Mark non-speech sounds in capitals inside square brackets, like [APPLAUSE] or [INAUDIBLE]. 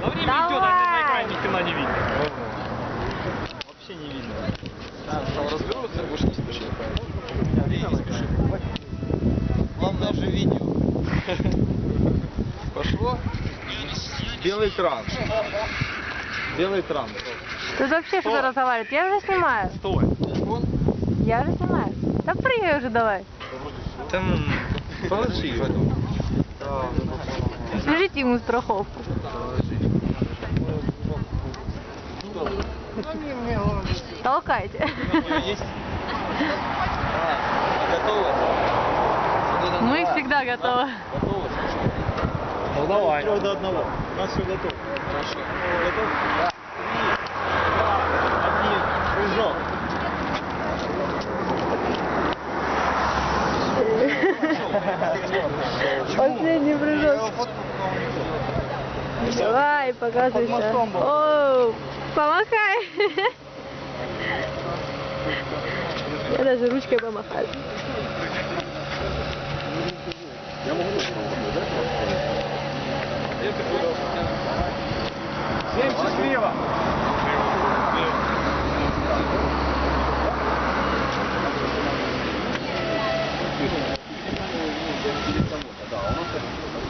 На время идет, а на Давай. экране ни хрена не видно. Вообще не видно. Там разберутся, будешь не спеши. И не спеши. Главное же видео. [LAUGHS] Пошло? Белый транс. Белый транс. Тут вообще что-то разговаривает. Я уже снимаю. Стой. Я уже снимаю. Да прыгай уже давай. Там положи. Свяжите ему страховку. Толкайте. Мы да. всегда готовы. Готово? Ну давай. Трех до одного. У нас все готово. Хорошо. Готов? Да. Три, два, один. Прыжок. [LAUGHS] Прыжок. Давай, показывайся. О, помахай. Я даже ручкой помахаю. Я могу Всем счастливо! Да, у нас